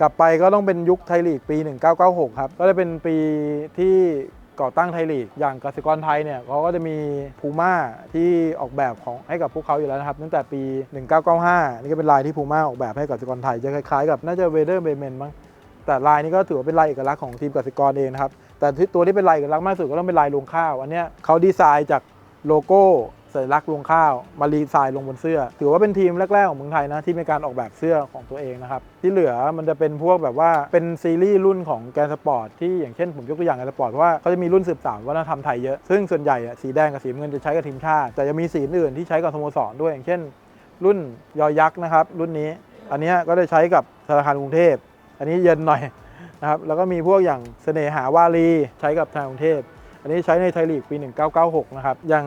กลับไปก็ต้องเป็นยุคไทยลีกปี 1996 ครับ ก็จะเป็นปีที่ก่อตั้งไทยลีก อย่างกสิกรไทยเนี่ยเขาก็จะมีพูม่าที่ออกแบบของให้กับพวกเขาอยู่แล้วนะครับ ตั้งแต่ปี 1995 นี่ก็เป็นลายที่พูม่าออกแบบให้กับกสิกรไทยจะคล้ายๆกับน่าจะเวเดอร์เบเมนมั้งแต่ลายนี้ก็ถือว่าเป็นลายเอกลักษณ์ของทีมกสิกรเองนะครับแต่ตัวที่เป็นลายเอกลักษณ์มากสุดก็ต้องเป็นลายรวงข้าวอันนี้เขาดีไซน์จากโลโก้ สัญลักษณ์รวงข้าวมารีไซน์ลงบนเสื้อ ถือว่าเป็นทีมแรก ๆ ของเมืองไทยนะ ที่มีการออกแบบเสื้อของตัวเองนะครับ ที่เหลือมันจะเป็นพวกแบบว่าเป็นซีรีส์รุ่นของแกนสปอร์ตที่อย่างเช่นผมยกตัวอย่างแกนสปอร์ตเพราะว่าเขาจะมีรุ่นสืบสานวัฒนธรรมไทยเยอะ ซึ่งส่วนใหญ่อะสีแดงกับสีเงินจะใช้กับทีมชาติ แต่จะมีสีอื่นที่ใช้กับสโมสรด้วยอย่างเช่น รุ่นยอยักษ์นะครับรุ่นนี้ อันนี้ก็ได้ใช้กับธนาคารกรุงเทพ อันนี้เย็นหน่อยนะครับแล้วก็มีพวกอย่างเสน่หาวารีใช้กับทางกรุงเทพ อันนี้ใช้ในไทยลีกปี 1996 นะครับ อย่าง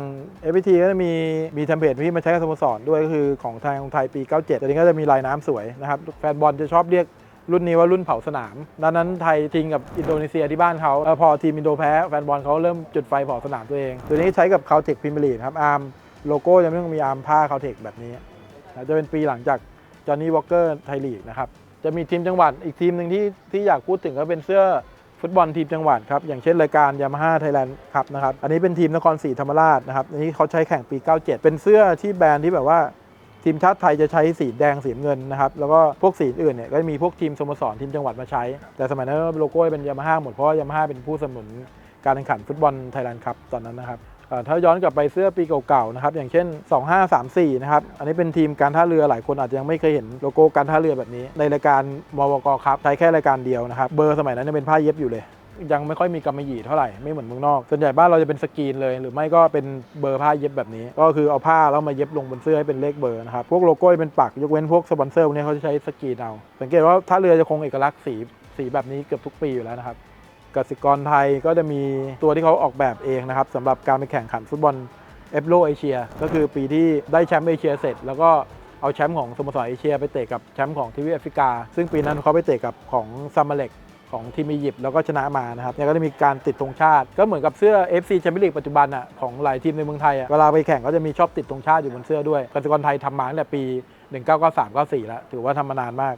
FPT ก็จะมีมีเทมเพลตที่มาใช้กับสโมสรด้วยก็คือของทางไทยปี 97 ตัวนี้ก็จะมีลายน้ำสวยนะครับ แฟนบอลจะชอบเรียกรุ่นนี้ว่ารุ่นเผาสนาม ดังนั้นไทยทิ้งกับอินโดนีเซียที่บ้านเขาเอพอทีมอินโดแพ้แฟนบอลเขาเริ่มจุดไฟเผาสนามตัวเอง ตัวนี้ใช้กับคาวเทคพรีเมียร์ลีกครับ อาร์มโลโก้จะไม่ต้องมีอาร์มผ้าคาวเทคแบบนี้ จะเป็นปีหลังจากจอห์นนี่วอลเกอร์ไทยลีกนะครับ จะมีทีมจังหวัดอีกทีมหนึ่งที่ที่อยากพูดถึงก็เป็นเสื้อ ฟุตบอลทีมจังหวัดครับ อย่างเช่นรายการยามาฮ่าไทยแลนด์ครับนะครับ อันนี้เป็นทีมนครศรีธรรมราชนะครับ อันนี้เขาใช้แข่งปี 97 เป็นเสื้อที่แบรนด์ที่แบบว่าทีมชาติไทยจะใช้สีแดงสีเงินนะครับ แล้วก็พวกสีอื่นเนี่ยก็จะมีพวกทีมสโมสรทีมจังหวัดมาใช้ แต่สมัยนั้นโลโก้เป็นยามาฮ่าหมดเพราะยามาฮ่าเป็นผู้สนับสนุนการแข่งขันฟุตบอลไทยแลนด์ครับตอนนั้นนะครับ ถ้าย้อนกลับไปเสื้อปีเก่าๆนะครับอย่างเช่น 2534 นะครับ อันนี้เป็นทีมการท่าเรือหลายคนอาจจะยังไม่เคยเห็นโลโก้การท่าเรือแบบนี้ ในรายการมวกครับใช้แค่รายการเดียวนะครับเบอร์สมัยนั้นยังเป็นผ้าเย็บอยู่เลย ยังไม่ค่อยมีกำมะหยี่เท่าไหร่ไม่เหมือนเมืองนอก ส่วนใหญ่บ้านเราจะเป็นสกรีนเลย หรือไม่ก็เป็นเบอร์ผ้าเย็บแบบนี้ ก็คือเอาผ้าแล้วมาเย็บลงบนเสื้อให้เป็นเลขเบอร์นะครับพวกโลโก้เป็นปักยกเว้นพวกสปอนเซอร์พวกนี้เขาจะใช้สกรีนเอาสังเกตว่าท่าเรือจะคงเอกลักษณ์สีสีแบบนี้เกือบทุกปีอยู่แล้วนะครับ กสิกรไทยก็จะมีตัวที่เขาออกแบบเองนะครับสำหรับการไปแข่งขันฟุตบอลเอฟโรเอเชียก็คือปีที่ได้แชมป์เอเชียเสร็จ แล้วก็เอาแชมป์ของสโมสรเอเชียไปเตะกับแชมป์ของทีวีแอฟริกา ซึ่งปีนั้นเขาไปเตะกับของซัมมาเล็กของทีมอียิปต์แล้วก็ชนะมานะครับเนี่ยก็จะมีการติดธงชาติ ก็เหมือนกับเสื้อ FC แชมเปี้ยนลีกปัจจุบันอะของหลายทีมในเมืองไทยอะเวลาไปแข่งก็จะมีชอบติดธงชาติอยู่บนเสื้อด้วยกสิกรไทยทำมาตั้งแต่ปี 1993 94 แล้วถือว่าทำมานานมาก